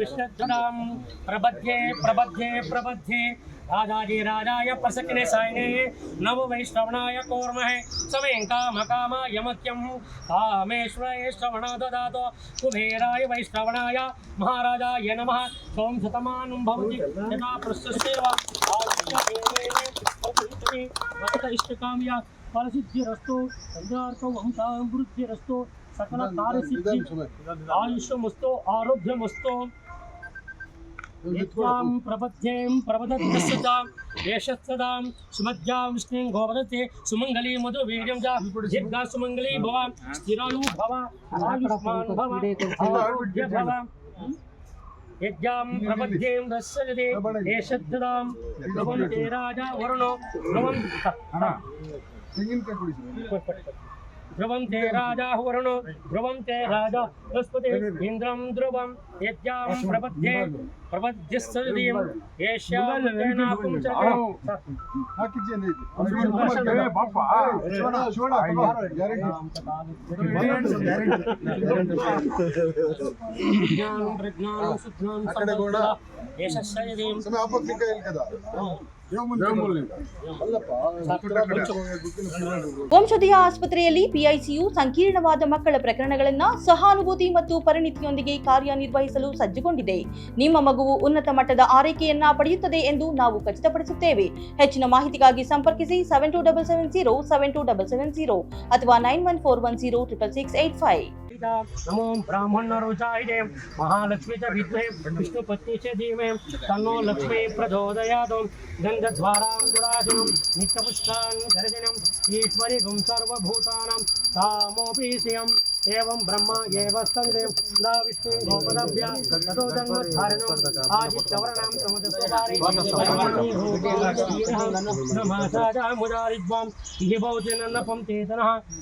విష్ణుధునాం ప్రబధ్యే ప్రబధ్యే ప్రబధ్యే. రాజాజీ రాజాయ ప్రసక్నే సాయనే. నవ వైష్ణవనాయ కూర్మహే. సమయం కామ కామాయ మత్యం కామేశ్వరాయ శ్రవణ దాతో కుబేరాయ వైష్ణవనాయ మహారాజాయ నమ. సోం శతమానం భవతి. యథా ప్రశస్సేవ ఇష్టకామ్య ఫలసిద్ధిరస్తు. చంద్రార్థ వంశాభివృద్ధిరస్తు सकल कार्यसिद्धि आयुष्यमस्तु आरोग्यमस्तु नित्यां प्रपद्यें प्रवदत्यस्यतां देशस्तदां सुमध्यां विष्णुं गोवदते सुमङ्गली मधुवीर्यं च दीर्घा सुमङ्गली भव। स्थिरायु भव। आयुष्मान् भव। आरोग्य भव। यज्ञां प्रपद्यें रस्यते देशस्तदां ध्रुवन्ते राजा वरुणो। ध्रुवं ध्रुवं ते राजा वरुण ध्रुवं ते राजा बृहस्पति इंद्रम ध्रुवं यज्ञां प्रपद्ये ಪ್ರಪದ್ಯಸ್ಥರಿಂ ವಂಶದೀಯ ಆಸ್ಪತ್ರೆಯಲ್ಲಿ ಪಿಐಸಿಯು ಸಂಕೀರ್ಣವಾದ ಮಕ್ಕಳ ಪ್ರಕರಣಗಳನ್ನು ಸಹಾನುಭೂತಿ ಮತ್ತು ಪರಿಣಿತಿಯೊಂದಿಗೆ ಕಾರ್ಯನಿರ್ವಹಿಸಲು ಸಜ್ಜುಗೊಂಡಿದೆ. ನಿಮ್ಮ ಮಗುವು ಉನ್ನತ ಮಟ್ಟದ ಆರೈಕೆಯನ್ನ ಪಡೆಯುತ್ತದೆ ಎಂದು ನಾವು ಖಚಿತಪಡಿಸುತ್ತೇವೆ ಹೆಚ್ಚಿನ ಮಾಹಿತಿಗಾಗಿ ಸಂಪರ್ಕಿಸಿ seven two double seven zero seven two double seven zero ಅಥವಾ nine one four one zero triple six eight five ನಮೋ ಬ್ರಾಹ್ಮಣರು ಜಾಯಿದೆ ಮಹಾಲಕ್ಷ್ಮಿ ಚ ವಿದ್ಮೆ ವಿಷ್ಣು ಪತ್ನಿ ಚ ಧೀಮೆ ತನ್ನೋ ಲಕ್ಷ್ಮಿ ಪ್ರಚೋದಯಾದು ಗಂಧದ್ವಾರಾಂ ದುರಾಜನಂ ನಿತ್ಯಪುಷ್ಟಾನ್ ಗರ್ಜನಂ ಈಶ್ವರಿ ಗುಂ ಸರ್ವಭೂತಾನಾಂ ತಾಮೋಪಿ एवं ब्रह्म एव स्तङ्गे दा विष्णु गोपदभ्या ततो जन्मधारणम् आदित्यवर्णां समुदस्वदारि नमासाजामुदारिद्वां गिभौतिनन्नपं चेतनः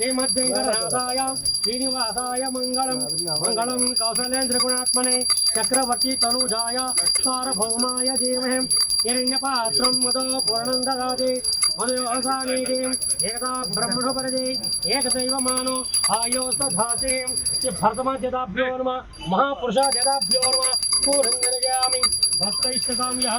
श्रीमद्वेंकटनाथाय श्रीनिवासाय मंगलम। मंगलम कौशलेन्द्र गुणात्मने चक्रवर्ती तनुजाय सार्वभौमाय धीमहे हिण्यपात्र मदो पूर्णं ददाति मदयोसानीतिम् एकदा ब्रह्मणो एकदैव मानो आयोस्तधातिं भरतमाद्यदाभ्यो नमः। महापुरुषाद्यदाभ्यो नमः। पूर्णं भक्तैस्तदां यः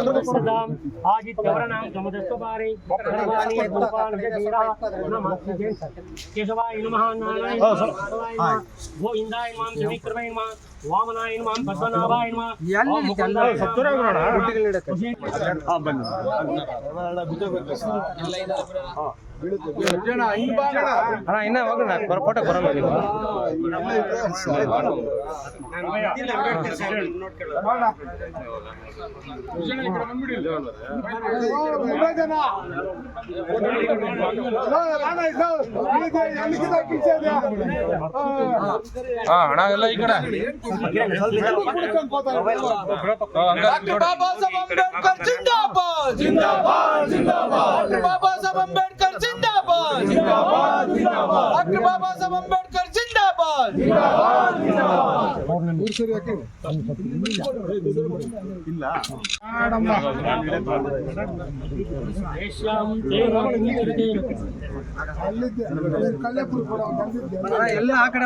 सदाम आजित कवरनाम समदस्तवारे सर्वाणि भूपाल जगीरा नमस्ते जैन केशवाय नमः नारायण गोविंदाय मां श्रीकृष्णाय मां ವಾಮನಾಯ ನಮಃ ಪದ್ಮನಾಭಾಯ ನಮಃ ಎಲ್ಲಿ ಚಂದ್ರ ಸತ್ತುರ ಬರೋಣ ಹುಟ್ಟಿಗಳ ನಡಕ ಆ ಬನ್ನಿ ಇಲ್ಲ ಇಲ್ಲ ಈ ಕಡೆ ಡಾಕ್ಟರ್ ಬಾಬಾ ಸಾಹೇಬ್ ಅಂಬೇಡ್ಕರ್ ಜಿಂದಾಬಾದ್ ಜಿಂದಾಬಾದ್ ಜಿಂದಾಬಾದ್ ಡಾಕ್ಟರ್ ಬಾಬಾ ಸಾಹೇಬ್ ಅಂಬೇಡ್ಕರ್ ಜಿಂದಾಬಾದ್ ಜಿಂದಾಬಾದ್ ಜಿಂದಾಬಾದ್ ಡಾಕ್ಟರ್ ಬಾಬಾ ಸಾಹೇಬ್ ಅಂಬೇಡ್ಕರ್ ಜಿಂದಾಬಾದ್ ಜಿಂದಾಬಾದ್ ಜಿಂದಾಬಾದ್ ಅಣ್ಣ ಎಲ್ಲ ಆ ಕಡೆ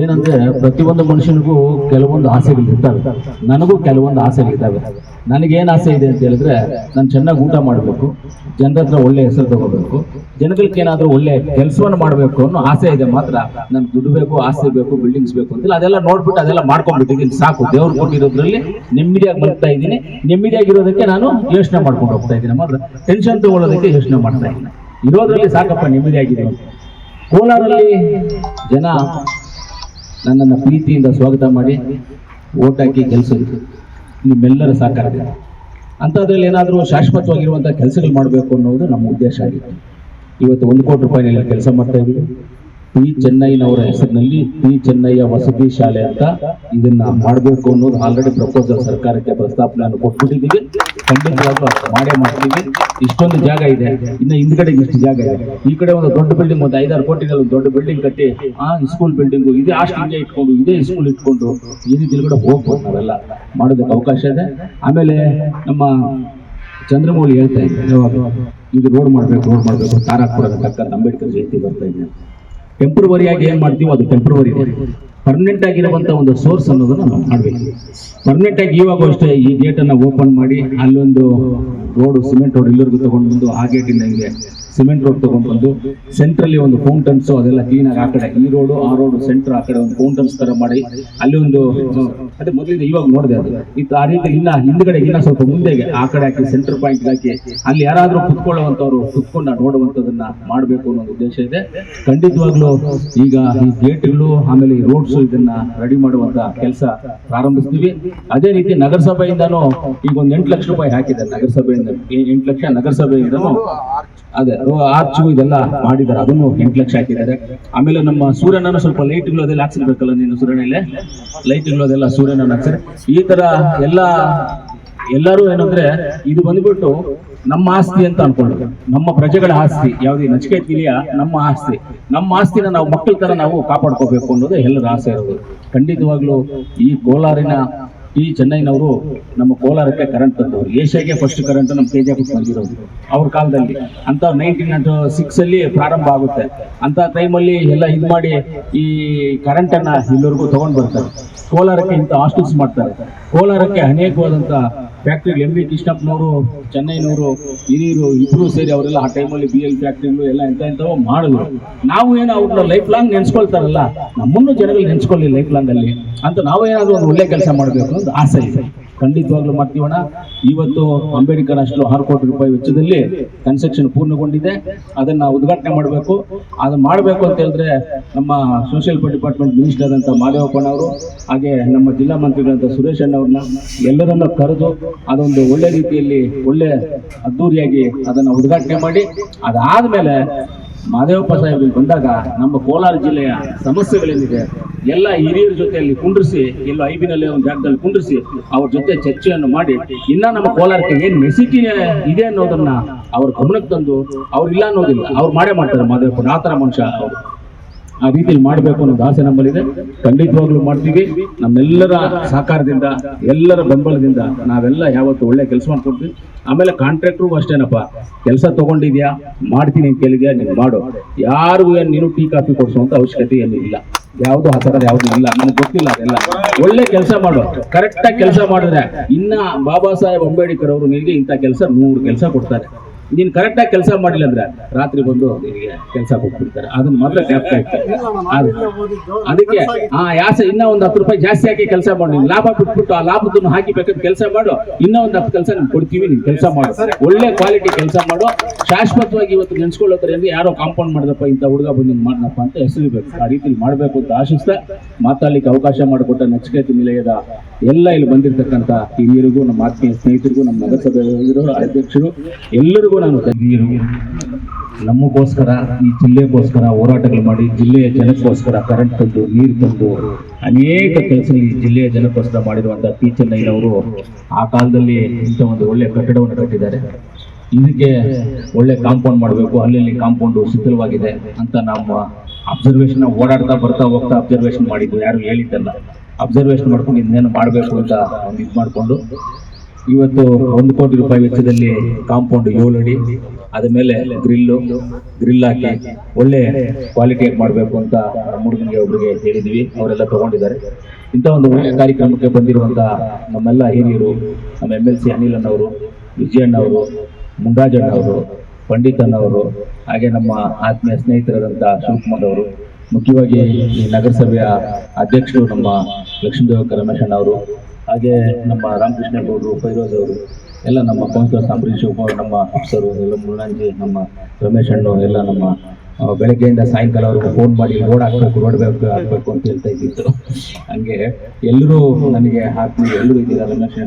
ಏನಂದ್ರೆ ಪ್ರತಿಯೊಂದು ಮನುಷ್ಯನಿಗೂ ಕೆಲವೊಂದು ಆಸೆಗಳಿರ್ತವೆ ನನಗೂ ಕೆಲವೊಂದು ಆಸೆಗಳಿದ್ದಾವೆ ನನಗೇನು ಆಸೆ ಇದೆ ಅಂತ ಹೇಳಿದ್ರೆ ನಾನು ಚೆನ್ನಾಗಿ ಊಟ ಮಾಡಬೇಕು, ಜನರ ಒಳ್ಳೆ ಹೆಸರು ತಗೋಬೇಕು ಜನಗಳಿಗೆ ಏನಾದರೂ ಒಳ್ಳೆ ಕೆಲಸವನ್ನು ಮಾಡಬೇಕು ಅನ್ನೋ ಆಸೆ ಇದೆ ಮಾತ್ರ. ನನ್ಗೆ ದುಡ್ಡು ಬೇಕು ಆಸೆ ಬೇಕು, ಬಿಲ್ಡಿಂಗ್ಸ್ ಬೇಕು ಅಂತಿಲ್ಲ ಅದೆಲ್ಲ ನೋಡ್ಬಿಟ್ಟು ಅದೆಲ್ಲ ಮಾಡ್ಕೊಂಡ್ಬಿಟ್ಟಿದ್ದೀನಿ ಸಾಕು. ದೇವ್ರು ಕೊಟ್ಟಿರೋದ್ರಲ್ಲಿ ನೆಮ್ಮದಿಯಾಗಿ ಬರ್ತಾ ಇದ್ದೀನಿ. ನೆಮ್ಮದಿಯಾಗಿರೋದಕ್ಕೆ ನಾನು ಯೋಚನೆ ಮಾಡ್ಕೊಂಡು ಹೋಗ್ತಾ ಇದ್ದೀನಿ ಮಾತ್ರ. ಟೆನ್ಷನ್ ತಗೊಳ್ಳೋದಕ್ಕೆ ಯೋಚನೆ ಮಾಡ್ತಾ ಇದ್ದೀನಿ. ಇರೋದ್ರಲ್ಲಿ ಸಾಕಪ್ಪ ನೆಮ್ಮದಿಯಾಗಿದೆ ಕೋಲಾರಲ್ಲಿ ಜನ ನನ್ನನ್ನು ಪ್ರೀತಿಯಿಂದ ಸ್ವಾಗತ ಮಾಡಿ ಓಟ್ ಹಾಕಿ ಗೆಲ್ಸಿದ್ರು ನಿಮ್ಮೆಲ್ಲರ ಸಹಕಾರ. ಅಂಥದ್ರಲ್ಲಿ ಏನಾದರೂ ಶಾಶ್ವತವಾಗಿರುವಂಥ ಕೆಲಸಗಳು ಮಾಡಬೇಕು ಅನ್ನೋದು ನಮ್ಮ ಉದ್ದೇಶ ಆಗಿತ್ತು. ಇವತ್ತು ಒಂದು ಕೋಟಿ ರೂಪಾಯಿನಲ್ಲಿ ಕೆಲಸ ಮಾಡ್ತಾ ಇದ್ದೀವಿ. ಪಿ ಚೆನ್ನೈನವರ ಹೆಸರಿನಲ್ಲಿ ಪಿ ಚೆನ್ನಯ್ಯ ವಸತಿ ಶಾಲೆ ಅಂತ ಇದನ್ನ ಮಾಡಬೇಕು ಅನ್ನೋದು ಆಲ್ರೆಡಿ ಪ್ರಪೋಸಲ್ ಸರ್ಕಾರಕ್ಕೆ ಪ್ರಸ್ತಾಪನೆಯನ್ನು ಕೊಟ್ಬಿಟ್ಟಿದ್ದೀವಿ. ಖಂಡಿತವಾಗ್ಲೂ ಮಾಡೇ ಮಾಡ್ತೀವಿ. ಇಷ್ಟೊಂದು ಜಾಗ ಇದೆ. ಇನ್ನು ಹಿಂದ್ಗಡೆ ಇಷ್ಟು ಜಾಗ ಇದೆ. ಈ ಕಡೆ ಒಂದು ದೊಡ್ಡ ಬಿಲ್ಡಿಂಗ್ ಒಂದು ಐದಾರು ಕೋಟಿನಲ್ಲಿ ಒಂದು ದೊಡ್ಡ ಬಿಲ್ಡಿಂಗ್ ಕಟ್ಟಿ, ಆ ಸ್ಕೂಲ್ ಬಿಲ್ಡಿಂಗು ಇದೇ ಹಾಸ್ಟೆಲ್ ಇಟ್ಕೊಂಡು, ಇದೇ ಸ್ಕೂಲ್ ಇಟ್ಕೊಂಡು ಈ ರೀತಿ ಕೂಡ ಹೋಗ್ಬೋದು ನಾವೆಲ್ಲ. ಮಾಡೋದಕ್ಕೆ ಅವಕಾಶ ಇದೆ. ಆಮೇಲೆ ನಮ್ಮ ಚಂದ್ರಮೌಳಿ ಹೇಳ್ತಾ ಇದ್ದೆ ಇದು ರೋಡ್ ಮಾಡಬೇಕು ರೋಡ್ ಮಾಡಬೇಕು. ತಾರಾಪುರದ ತಕ್ಕ ಅಂಬೇಡ್ಕರ್ ಜಯಂತಿ ಬರ್ತಾ ಇದೆ. ಟೆಂಪ್ರವರಿ ಆಗಿ ಏನ್ ಮಾಡ್ತೀವೋ ಅದು ಟೆಂಪ್ರವರಿ ಪರ್ಮನೆಂಟ್ ಆಗಿರುವಂತ ಒಂದು ಸೋರ್ಸ್ ಅನ್ನೋದನ್ನ ನಾವು ಮಾಡ್ಬೇಕು. ಪರ್ಮನೆಂಟ್ ಆಗಿ ಇವಾಗ ಅಷ್ಟೇ ಈ ಗೇಟ್ ಅನ್ನ ಓಪನ್ ಮಾಡಿ ಅಲ್ಲೊಂದು ರೋಡ್ ಸಿಮೆಂಟ್ ರೋಡ್ ಎಲ್ಲರಿಗೂ ತಗೊಂಡು ಬಂದು ಆ ಗೇಟಿಂದ ಹಿಂಗೆ ಸಿಮೆಂಟ್ ರೋಡ್ ತಗೊಂಡು ಬಂದು ಸೆಂಟ್ರಲ್ಲಿ ಒಂದು ಫೌಂಟನ್ಸ್ ಅದೆಲ್ಲ ಕ್ಲೀನ್ ಆಗಿ ಆ ಕಡೆ ಈ ರೋಡು ಆ ರೋಡ್ ಸೆಂಟರ್ ಆ ಕಡೆ ಒಂದು ಫೌಂಟನ್ಸ್ ತರ ಮಾಡಿ ಅಲ್ಲಿ ಒಂದು, ಅದೇ ಮೊದಲಿಂದ ಇವಾಗ ನೋಡಿದೆ ಅದು. ಇತ್ತು ಆ ರೀತಿ ಇನ್ನ ಹಿಂದ್ಗಡೆ ಇನ್ನ ಸ್ವಲ್ಪ ಮುಂದೆಗೆ ಆ ಕಡೆ ಹಾಕಿ ಸೆಂಟರ್ ಪಾಯಿಂಟ್ ಹಾಕಿ ಅಲ್ಲಿ ಯಾರಾದ್ರೂ ಕುತ್ಕೊಳ್ಳುವಂತವ್ರು ಕುತ್ಕೊಂಡ ನೋಡುವಂತದನ್ನ ಮಾಡಬೇಕು ಅನ್ನೋ ಉದ್ದೇಶ ಇದೆ. ಖಂಡಿತವಾಗ್ಲೂ ಈಗ ಈ ಗೇಟ್ಗಳು, ಆಮೇಲೆ ಈ ರೋಡ್ಸ್ ಇದನ್ನ ರೆಡಿ ಮಾಡುವಂತ ಕೆಲಸ ಪ್ರಾರಂಭಿಸ್ತೀವಿ. ಅದೇ ರೀತಿ ನಗರಸಭೆಯಿಂದನೂ ಈಗ ಒಂದು ಎಂಟು ಲಕ್ಷ ರೂಪಾಯಿ ಹಾಕಿದೆ ನಗರಸಭೆಯಿಂದ. ಎಂಟು ಲಕ್ಷ ನಗರಸಭೆಯಿಂದನೂ ಅದೇ. ಆರ್ಚು ಇದೆಲ್ಲ ಮಾಡಿದ್ದಾರೆ. ಅದನ್ನು ಎಂಟು ಲಕ್ಷ ಹಾಕಿದ್ದಾರೆ. ಆಮೇಲೆ ನಮ್ಮ ಸೂರ್ಯನನ್ನು ಸ್ವಲ್ಪ ಲೈಟ್ಗಳು ಅದೆಲ್ಲ ಹಾಕ್ಸಿರ್ಬೇಕಲ್ಲ ನೀನು ಸೂರ್ಯನಲ್ಲಿ? ಲೈಟ್ಗಳು ಅದೆಲ್ಲ ಸೂರ್ಯನನ್ನು ಹಾಕ್ಸಿದ್ರೆ ಈ ತರ ಎಲ್ಲ, ಎಲ್ಲರೂ ಏನಂದ್ರೆ ಇದು ಬಂದ್ಬಿಟ್ಟು ನಮ್ಮ ಆಸ್ತಿ ಅಂತ ಅನ್ಕೊಂಡು ನಮ್ಮ ಪ್ರಜೆಗಳ ಆಸ್ತಿ. ಯಾವುದೇ ನಚಿಕೆ ಇಲಿಯ ನಮ್ಮ ಆಸ್ತಿ. ನಮ್ಮ ಆಸ್ತಿನ ನಾವು ಮಕ್ಕಳ ತರ ನಾವು ಕಾಪಾಡ್ಕೋಬೇಕು ಅನ್ನೋದು ಎಲ್ಲರ ಆಸೆ ಇರೋದು. ಖಂಡಿತವಾಗ್ಲೂ ಈ ಕೋಲಾರಿನ ಈ ಚೆನ್ನೈನವರು ನಮ್ಮ ಕೋಲಾರಕ್ಕೆ ಕರೆಂಟ್ ತಂದವರು ಏಷ್ಯಾಗೆ ಫಸ್ಟ್ ಕರೆಂಟ್ ನಮ್ಮ ತೇಜಾಪುರ ಬಂದಿರೋದು ಅವ್ರ ಕಾಲದಲ್ಲಿ ಅಂತ ನೈನ್ಟೀನ್ ಸಿಕ್ಸ್ ಅಲ್ಲಿ ಪ್ರಾರಂಭ ಆಗುತ್ತೆ. ಅಂತ ಟೈಮಲ್ಲಿ ಎಲ್ಲ ಇದು ಮಾಡಿ ಈ ಕರೆಂಟ್ ಅನ್ನ ಇಲ್ಲಿವರೆಗೂ ತಗೊಂಡ್ ಬರ್ತಾರೆ. ಕೋಲಾರಕ್ಕೆ ಇಂಥ ಹಾಸ್ಟೆಲ್ಸ್ ಮಾಡ್ತಾರೆ. ಕೋಲಾರಕ್ಕೆ ಅನೇಕವಾದಂತ ಫ್ಯಾಕ್ಟ್ರಿ ಎಂ ವಿ ಕೃಷ್ಣಪ್ಪನವರು ಚೆನ್ನೈನವರು ಹಿರಿಯರು, ಇಬ್ರು ಸೇರಿ ಅವರೆಲ್ಲ ಆ ಟೈಮಲ್ಲಿ ಬಿ ಎಲ್ ಫ್ಯಾಕ್ಟ್ರಿಗಳು ಎಲ್ಲ ಎಂತ ಎಂಥವೋ ಮಾಡಿದ್ರು. ನಾವು ಏನು ಅವ್ರನ್ನ ಲೈಫ್ ಲಾಂಗ್ ನೆನ್ಸ್ಕೊಳ್ತಾರಲ್ಲ, ನಮ್ಮನ್ನು ಜನಗಳು ನೆನೆಸ್ಕೊಳ್ಳಿ ಲೈಫ್ ಲಾಂಗಲ್ಲಿ ಅಂತ ನಾವು ಏನಾದರೂ ಒಂದು ಒಳ್ಳೆ ಕೆಲಸ ಮಾಡಬೇಕು ಅಂತ ಆಸೆ ಇದೆ. ಖಂಡಿತವಾಗ್ಲೂ ಮಾಡ್ತೀವಣ ಇವತ್ತು ಅಂಬೇಡ್ಕರ್ ಅಷ್ಟು ಆರು ಕೋಟಿ ರೂಪಾಯಿ ವೆಚ್ಚದಲ್ಲಿ ಕನ್ಸ್ಟ್ರಕ್ಷನ್ ಪೂರ್ಣಗೊಂಡಿದೆ. ಅದನ್ನ ಉದ್ಘಾಟನೆ ಮಾಡಬೇಕು. ಅದು ಮಾಡಬೇಕು ಅಂತ ಹೇಳಿದ್ರೆ ನಮ್ಮ ಸೋಷಿಯಲ್ ಡಿಪಾರ್ಟ್ಮೆಂಟ್ ಮಿನಿಸ್ಟರ್ ಅಂತ ಮಾದೇವಪ್ಪಣ್ಣ ಅವರು, ಹಾಗೆ ನಮ್ಮ ಜಿಲ್ಲಾ ಮಂತ್ರಿಗಳಂತ ಸುರೇಶ್ ಅಣ್ಣ ಅವ್ರನ್ನ ಎಲ್ಲರನ್ನ ಕರೆದು ಅದೊಂದು ಒಳ್ಳೆ ರೀತಿಯಲ್ಲಿ ಒಳ್ಳೆ ಅದ್ದೂರಿಯಾಗಿ ಅದನ್ನ ಉದ್ಘಾಟನೆ ಮಾಡಿ. ಅದಾದ್ಮೇಲೆ ಮಾದೇವಪ್ಪ ಸಾಹೇಬರಿಗೆ ಬಂದಾಗ ನಮ್ಮ ಕೋಲಾರ ಜಿಲ್ಲೆಯ ಸಮಸ್ಯೆಗಳೇನಿದೆ ಎಲ್ಲ ಹಿರಿಯರ ಜೊತೆಯಲ್ಲಿ ಕುಂಡ್ರಿಸಿ, ಎಲ್ಲ ಐಬಿನಲ್ಲಿ ಒಂದು ಜಾಗದಲ್ಲಿ ಕುಂಡ್ರಿಸಿ ಅವ್ರ ಜೊತೆ ಚರ್ಚೆಯನ್ನು ಮಾಡಿ, ಇನ್ನ ನಮ್ಮ ಕೋಲಾರಕ್ಕೆ ಏನ್ ಮೆಸಿಟಿ ಇದೆ ಅನ್ನೋದನ್ನ ಅವ್ರ ಗಮನಕ್ಕೆ ತಂದು ಅವ್ರು ಇಲ್ಲ ಅನ್ನೋದಿಲ್ಲ, ಅವ್ರು ಮಾಡೇ ಮಾಡ್ತಾರೆ ಮಾದೇವಪ್ಪ, ಆ ಥರ ಮನುಷ್ಯ ಅವರು. ಆ ರೀತಿಯಲ್ಲಿ ಮಾಡಬೇಕು ಅನ್ನೋದು ಆಸೆ ನಮ್ಮಲ್ಲಿದೆ. ಖಂಡಿತವಾಗ್ಲೂ ಮಾಡ್ತೀವಿ. ನಮ್ಮೆಲ್ಲರ ಸಹಕಾರದಿಂದ, ಎಲ್ಲರ ಬೆಂಬಲದಿಂದ ನಾವೆಲ್ಲ ಯಾವತ್ತು ಒಳ್ಳೆ ಕೆಲಸ ಮಾಡ್ಕೊಡ್ತೀವಿ. ಆಮೇಲೆ ಕಾಂಟ್ರಾಕ್ಟ್ರು ಅಷ್ಟೇನಪ್ಪ, ಕೆಲಸ ತಗೊಂಡಿದ್ಯಾ? ಮಾಡ್ತೀನಿ ಅಂತ ಕೇಳಿದ್ಯಾ ನೀನು ಮಾಡು. ಯಾರಿಗೂ ಏನು ನೀನು ಟೀ, ಕಾಫಿ ಕೊಡಿಸುವಂತ ಅವಶ್ಯಕತೆ ಏನು ಇಲ್ಲ. ಯಾವುದು ಆ ಥರದ ಯಾವುದು ಇಲ್ಲ. ನಮ್ಗೆ ಗೊತ್ತಿಲ್ಲ ಅದೆಲ್ಲ. ಒಳ್ಳೆ ಕೆಲಸ ಮಾಡು. ಕರೆಕ್ಟಾಗಿ ಕೆಲಸ ಮಾಡಿದ್ರೆ, ಇನ್ನ ಬಾಬಾ ಸಾಹೇಬ್ ಅಂಬೇಡ್ಕರ್ ಅವರು ನಿನಗೆ ಇಂಥ ಕೆಲಸ ನೂರು ಕೆಲಸ ಕೊಡ್ತಾರೆ. ನೀನು ಕರೆಕ್ಟಾಗಿ ಕೆಲಸ ಮಾಡಿಲ್ಲ ಅಂದ್ರೆ ರಾತ್ರಿ ಬಂದು ಕೆಲಸ ಕೊಟ್ಬಿಡ್ತಾರೆ. ಅದನ್ನ ಮಾತ್ರ ಜ್ಞಾಪಕ ಅದಕ್ಕೆ, ಆ, ಯಾಸ ಇನ್ನ ಒಂದು ಹತ್ತು ರೂಪಾಯಿ ಜಾಸ್ತಿ ಹಾಕಿ ಕೆಲಸ ಮಾಡಿ. ಲಾಭ ಬಿಟ್ಬಿಟ್ಟು ಆ ಲಾಭದನ್ನು ಹಾಕಿ ಬೇಕಾದ್ರೆ ಕೆಲಸ ಮಾಡು. ಇನ್ನೂ ಒಂದು ಹತ್ತು ಕೆಲಸ ನಿಮ್ಗೆ ಕೊಡ್ತೀವಿ, ನೀನು ಕೆಲಸ ಮಾಡು. ಒಳ್ಳೆ ಕ್ವಾಲಿಟಿ ಕೆಲಸ ಮಾಡು. ಶಾಶ್ವತವಾಗಿ ಇವತ್ತು ನೆನ್ಸ್ಕೊಳ್ಳೋತಾರೆ ಅಂದ್ರೆ ಯಾರೋ ಕಾಂಪೌಂಡ್ ಮಾಡಿದಪ್ಪ ಇಂಥ ಹುಡುಗ ಬಂದು ಮಾಡ್ನಪ್ಪ ಅಂತ ಹೆಸರಿಬೇಕು ಆ ರೀತಿಲಿ ಮಾಡಬೇಕು ಅಂತ ಆಶಿಸ್ತಾ ಮಾತಾಡ್ಲಿಕ್ಕೆ ಅವಕಾಶ ಮಾಡಿಕೊಟ್ಟ ನಚಿಕೇತ ನಿಲಯದ ಎಲ್ಲ ಇಲ್ಲಿ ಬಂದಿರತಕ್ಕಂಥ ಹಿರಿಯರಿಗೂ, ನಮ್ಮ ಆತ್ಮೀಯ ಸ್ನೇಹಿತರಿಗೂ, ನಮ್ಮ ನಗರಸಭೆಯವರು ಅಧ್ಯಕ್ಷರು, ಎಲ್ಲರಿಗೂ ನಾನು ಹಿರಿಯರು, ನಮಗೋಸ್ಕರ, ಈ ಜಿಲ್ಲೆಗೋಸ್ಕರ ಹೋರಾಟಗಳು ಮಾಡಿ, ಜಿಲ್ಲೆಯ ಜನಕ್ಕೋಸ್ಕರ ಕರೆಂಟ್ ತಂದು, ನೀರು ತಂದು, ಅನೇಕ ಕೆಲಸ ಈ ಜಿಲ್ಲೆಯ ಜನಕ್ಕೋಸ್ಕರ ಮಾಡಿರುವಂಥ ಪಿ ಚೆನ್ನಯ್ಯನವರು ಆ ಕಾಲದಲ್ಲಿ ಇಂಥ ಒಂದು ಒಳ್ಳೆಯ ಕಟ್ಟಡವನ್ನು ಕಟ್ಟಿದ್ದಾರೆ. ಇದಕ್ಕೆ ಒಳ್ಳೆ ಕಾಂಪೌಂಡ್ ಮಾಡಬೇಕು ಅಲ್ಲಿ ಕಾಂಪೌಂಡ್ ಶಿಥಿಲವಾಗಿದೆ ಅಂತ ನಮ್ಮ ಅಬ್ಸರ್ವೇಷನ್ ಓಡಾಡ್ತಾ ಬರ್ತಾ ಹೋಗ್ತಾ ಅಬ್ಸರ್ವೇಷನ್ ಮಾಡಿದ್ದು, ಯಾರು ಹೇಳಿದ್ದಲ್ಲ. ಅಬ್ಸರ್ವೇಷನ್ ಮಾಡ್ಕೊಂಡು ಇನ್ನೇನು ಮಾಡಬೇಕು ಅಂತ ಒಂದು ಇದು ಮಾಡಿಕೊಂಡು, ಇವತ್ತು ಒಂದು ಕೋಟಿ ರೂಪಾಯಿ ವೆಚ್ಚದಲ್ಲಿ ಕಾಂಪೌಂಡ್ ಏಳು ಅಡಿ ಅದ ಮೇಲೆ ಗ್ರಿಲ್ಲು ಗ್ರಿಲ್ ಹಾಕಿ ಒಳ್ಳೆ ಕ್ವಾಲಿಟಿ ಮಾಡಬೇಕು ಅಂತ ನಮ್ಮ ಹುಡುಗನಿಗೆ ಒಬ್ಬರಿಗೆ ಹೇಳಿದ್ವಿ, ಅವರೆಲ್ಲ ತಗೊಂಡಿದ್ದಾರೆ. ಇಂಥ ಒಂದು ಒಳ್ಳೆಯ ಕಾರ್ಯಕ್ರಮಕ್ಕೆ ಬಂದಿರುವಂಥ ನಮ್ಮೆಲ್ಲ ಹಿರಿಯರು, ನಮ್ಮ ಎಂ ಎಲ್ ಸಿ ಅನಿಲಣ್ಣವರು ವಿಜಯಣ್ಣವರು ಮುಂಡಾಜಣ್ಣವರು ಪಂಡಿತಣ್ಣವರು ಹಾಗೆ ನಮ್ಮ ಆತ್ಮೀಯ ಸ್ನೇಹಿತರಾದಂಥ ಶಿವಕುಮಾರ್ ಅವರು ಮುಖ್ಯವಾಗಿ ಈ ನಗರಸಭೆಯ ಅಧ್ಯಕ್ಷರು ನಮ್ಮ ಲಕ್ಷ್ಮೀದೇವ ರಮೇಶಣ್ಣ ಅವರು, ಹಾಗೆ ನಮ್ಮ ರಾಮಕೃಷ್ಣ ಗೌಡರು, ಫೈರೋಜ್ ಅವರು, ಎಲ್ಲ ನಮ್ಮ ಕೌನ್ಸಿಲರ್ ಸಾಂಬ್ರಿ ಶಿವಕುಮಾರ್ ನಮ್ಮ ಅಫ್ಸರು, ಎಲ್ಲ ಮುಳ್ಳಾಂಜಿ ನಮ್ಮ ರಮೇಶ್ ಅಣ್ಣು ಎಲ್ಲ ನಮ್ಮ ಬೆಳಗ್ಗೆಯಿಂದ ಸಾಯಂಕಾಲ ಅವ್ರಿಗೆ ಫೋನ್ ಮಾಡಿ ರೋಡ್ ಹಾಕ್ಬೇಕು ರೋಡ್ ಬೇಕು, ಹಾಕ್ಬೇಕು ಅಂತ ಹೇಳ್ತಾ ಇದ್ದಿತ್ತು ಹಂಗೆ ಎಲ್ಲರೂ ನನಗೆ ಹಾಕಿ ಎಲ್ಲರೂ ಇದ್ದೀರಾ ರಮೇಶ್?